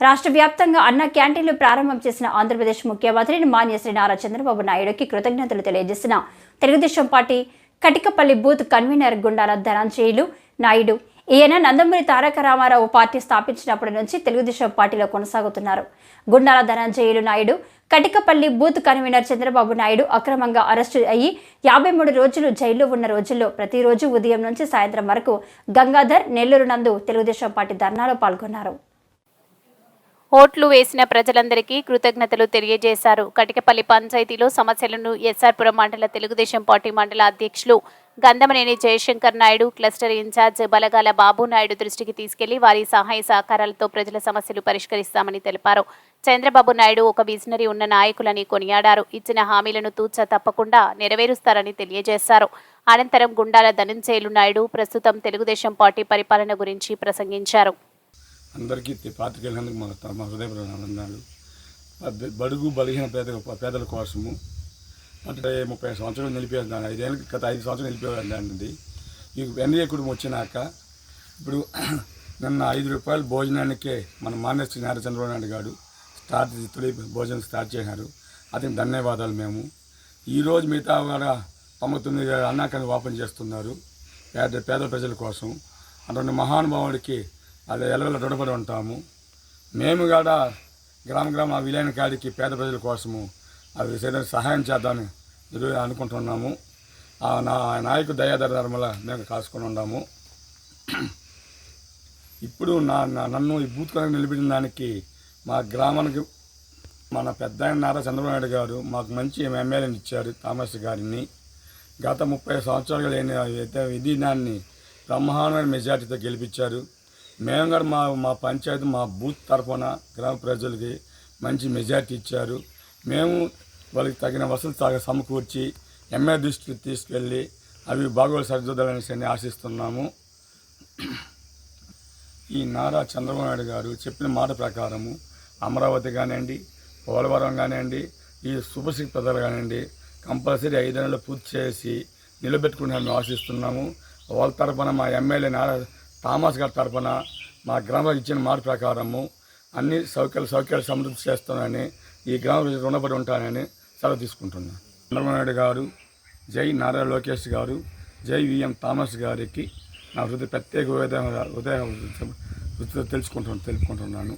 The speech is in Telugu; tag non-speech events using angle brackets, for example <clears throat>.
రాష్ట్ర వ్యాప్తంగా అన్న క్యాంటీన్లు ప్రారంభం చేసిన ఆంధ్రప్రదేశ్ ముఖ్యమంత్రి మాన్య శ్రీ నారా చంద్రబాబు నాయుడుకి కృతజ్ఞతలు తెలియజేసిన Telugudesam party Katikapalli booth convener Gundala Dhananjayulu Naidu. ఈయన నందమూరి తారక రామారావు పార్టీ స్థాపించినప్పటి నుంచి తెలుగుదేశం పార్టీలో కొనసాగుతున్నారు. గుండాల ధనంజయులు నాయుడు కటికపల్లి బూత్ కన్వీనర్ చంద్రబాబు నాయుడు అక్రమంగా అరెస్టు అయ్యి యాభై మూడు రోజులు జైల్లో ఉన్న రోజుల్లో ప్రతిరోజు ఉదయం నుంచి సాయంత్రం వరకు గంగాధర్ నెల్లూరు నందు తెలుగుదేశం పార్టీ ధర్నాలో పాల్గొన్నారు. ఓట్లు వేసిన ప్రజలందరికీ కృతజ్ఞతలు తెలియజేశారు. కటికపల్లి పంచాయతీలో సమస్యలను ఎస్ఆర్పురం మండల తెలుగుదేశం పార్టీ మండల అధ్యక్షులు గంధమనేని జయశంకర్ నాయుడు క్లస్టర్ ఇన్ఛార్జ్ బలగాల బాబు నాయుడు దృష్టికి తీసుకెళ్ళి వారి సహాయ సహకారాలతో ప్రజల సమస్యలు పరిష్కరిస్తామని తెలిపారు. చంద్రబాబు నాయుడు ఒక విజనరీ ఉన్న నాయకులని కొనియాడారు. ఇచ్చిన హామీలను తూచ తప్పకుండా నెరవేరుస్తారని తెలియజేశారు. అనంతరం గుండాల ధనంజయులు నాయుడు ప్రస్తుతం తెలుగుదేశం పార్టీ పరిపాలన గురించి ప్రసంగించారు. అందరికీ పాత్రికేయులందరికీ మా త- మా హృదయపూర్వక బడుగు బలహీన పేద పేదల కోసము అంటే ముప్పై సంవత్సరాలు నిలిపేదాన్ని ఐదేళ్ళకి గత ఐదు సంవత్సరాలు నిలిపేదాన్ని ఈ ఎన్ఏ కుటుంబం వచ్చినాక ఇప్పుడు <clears throat> నిన్న ఐదు రూపాయలు భోజనానికే మన మానేశ్వరి నారా చంద్రబాబు నాయుడు గారు స్టార్ట్ తొలి భోజనం స్టార్ట్ చేశారు. అతనికి ధన్యవాదాలు మేము. ఈరోజు మిగతా కూడా తొంభై తొమ్మిది అన్నాకాన్ని ఓపెన్ చేస్తున్నారు. పేద పేద ప్రజల కోసం. అటువంటి మహానుభావుడికి అదే ఎలవెల రుణపడి ఉంటాము. మేము కూడా గ్రామ గ్రామ విలేని కాడికి పేద ప్రజల కోసము అది ఏదైనా సహాయం చేద్దామని అనుకుంటున్నాము. ఆ నా నాయకు దయాధర ధర్మల మేము కాసుకొని ఉన్నాము. ఇప్పుడు నా నన్ను ఈ బూత్ కనుక నిలబెట్టిన దానికి మా గ్రామానికి మన పెద్ద ఆయన నారా చంద్రబాబు నాయుడు గారు మాకు మంచి ఎమ్మెల్యేని ఇచ్చారు థామస్ గారిని. గత ముప్పై సంవత్సరాలుగా లేని అయితే ఇది దాన్ని బ్రహ్మాండమైన మెజార్టీతో గెలిపించారు. మేము కూడా మా మా పంచాయతీ మా బూత్ తరఫున గ్రామ ప్రజలకి మంచి మెజార్టీ ఇచ్చారు. మేము వాళ్ళకి తగిన వసతులు తగ సమకూర్చి ఎంఏ దృష్టికి తీసుకెళ్ళి అవి బాగోలు సరిదిద్దాలని ఆశిస్తున్నాము. ఈ నారా చంద్రబాబు నాయుడు గారు చెప్పిన మాట ప్రకారము అమరావతి కానివ్వండి పోలవరం కానివ్వండి ఈ శుభశ్రీ ప్రజలు కానివ్వండి కంపల్సరీ ఐదు నెలలు పూర్తి చేసి నిలబెట్టుకుని ఆశిస్తున్నాము. వాళ్ళ తరఫున మా ఎమ్మెల్యే నారా థామస్ గారి తరఫున మా గ్రామానికి ఇచ్చిన మాట ప్రకారము అన్ని సౌకర్యాలు సౌకర్యాలు సమృద్ధి చేస్తానని ఈ గ్రామం రుణపడి ఉంటానని సెలవు తీసుకుంటున్నాను చంద్రబాబు నాయుడు గారు జై నారా లోకేష్ గారు జై విఎం థామస్ గారికి నా హృదయ ప్రత్యేక ఉదయ ఉదయ తెలుసుకుంటున్నాను తెలుపుకుంటున్నాను